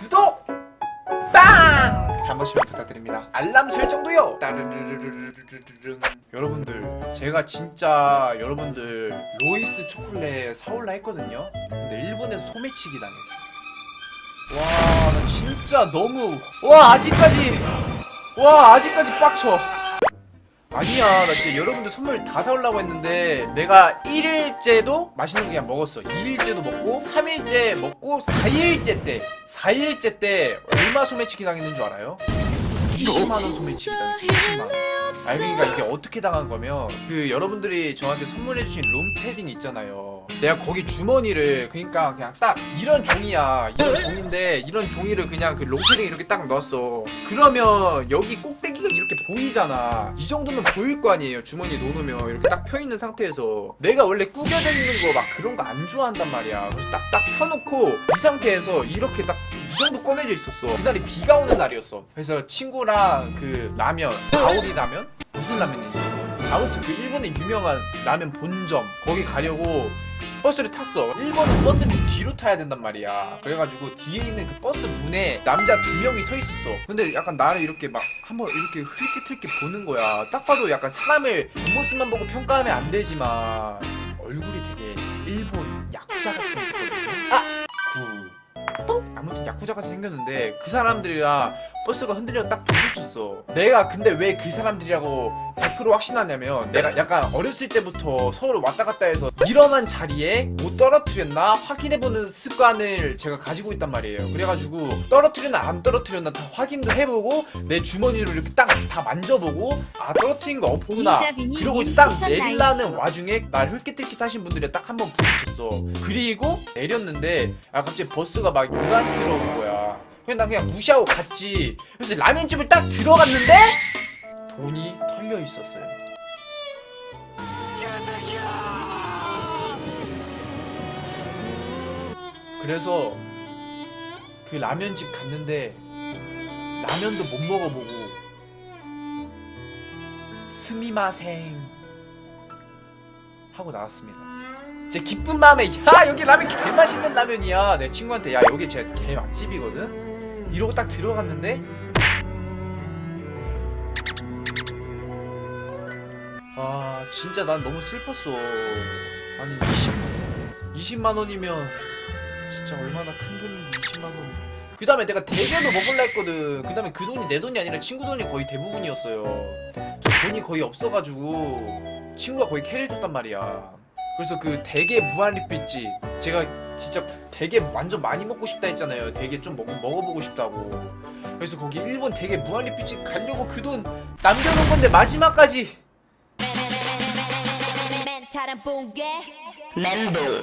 구독 빵! 한 번씩만 부탁드립니다. 알람 설정도요. 여러분들 제가 진짜 여러분들 로이스 초콜릿 사올라 했거든요. 근데 일본에서 소매치기 당했어. 와, 나 진짜 너무 와 아직까지 와 아직까지 빡쳐. 아니야 나 진짜 여러분들 선물 다 사오려고 했는데 내가 1일째도 맛있는 거 그냥 먹었어. 2일째도 먹고 3일째 먹고 4일째 때 4일째 때 얼마 소매치기 당했는 줄 알아요? 20만원 소매치기 당했어 20만원. 아 그러니까 이게 어떻게 당한 거면 그 여러분들이 저한테 선물해주신 롬패딩 있잖아요 내가 거기 주머니를 그러니까 그냥 딱 이런 종이야 이런 종인데 이런 종이를 그냥 그 롬패딩 이렇게 딱 넣었어. 그러면 여기 꼭대기가 이렇게 보이잖아. 이 정도는 보일 거 아니에요. 주머니에 넣어놓으면 이렇게 딱 펴있는 상태에서. 내가 원래 구겨져 있는 거 막 그런 거 안 좋아한단 말이야. 그래서 딱 딱 펴놓고 이 상태에서 이렇게 딱 이 정도 꺼내져 있었어. 그날이 비가 오는 날이었어. 그래서 친구랑 그 라면 아오리 라면? 무슨 라면이지 아무튼 그 일본의 유명한 라면 본점 거기 가려고 버스를 탔어. 일본은 버스를 뒤로 타야 된단 말이야. 그래가지고 뒤에 있는 그 버스 문에 남자 두 명이 서 있었어. 근데 약간 나를 이렇게 막 한번 이렇게 흘끗흘끗 보는 거야. 딱 봐도 약간 사람을 겉모습만 보고 평가하면 안 되지만 얼굴이 되게 일본 야쿠자 같이 야쿠자 같이 생겼는데 그 사람들이랑 버스가 흔들려 딱 부딪혔어. 내가 근데 왜 그 사람들이라고 100% 확신하냐면 내가 약간 어렸을 때부터 서울 왔다 갔다 해서 일어난 자리에 못 떨어뜨렸나 확인해보는 습관을 제가 가지고 있단 말이에요. 그래가지고 떨어뜨렸나 안 떨어뜨렸나 다 확인도 해보고 내 주머니를 이렇게 딱 다 만져보고 아 떨어뜨린 거 없구나. 그러고 님딱 내리려는 와중에 날 흘끗흘끗 하신 분들이 딱 한 번 부딪혔어. 그리고 내렸는데 아 갑자기 버스가 막 요란스러운 거야. 그냥 난 그냥 무시하고 갔지. 그래서 라면집을 딱 들어갔는데 돈이 털려 있었어요. 그래서 그 라면집 갔는데 라면도 못 먹어보고 스미마생 하고 나왔습니다. 제 기쁜 마음에 야 여기 라면 개 맛있는 라면이야. 내 친구한테 야 여기 제개 맛집이거든. 이러고 딱 들어갔는데 아 진짜 난 너무 슬펐어. 아니 20 20만 원이면 진짜 얼마나 큰 돈인데 20만 원. 그 다음에 내가 대게도 먹을라 했거든. 그 다음에 그 돈이 내 돈이 아니라 친구 돈이 거의 대부분이었어요. 저 돈이 거의 없어가지고 친구가 거의 캐리해줬단 말이야. 그래서 그 대게 무한 리필집 제가 진짜 대게 완전 많이 먹고 싶다 했잖아요. 대게 좀 먹, 먹어보고 싶다고. 그래서 거기 일본 대게 무한 리필집 가려고 그 돈 남겨놓은 건데 마지막까지 멘탈은 붕괴 멘붕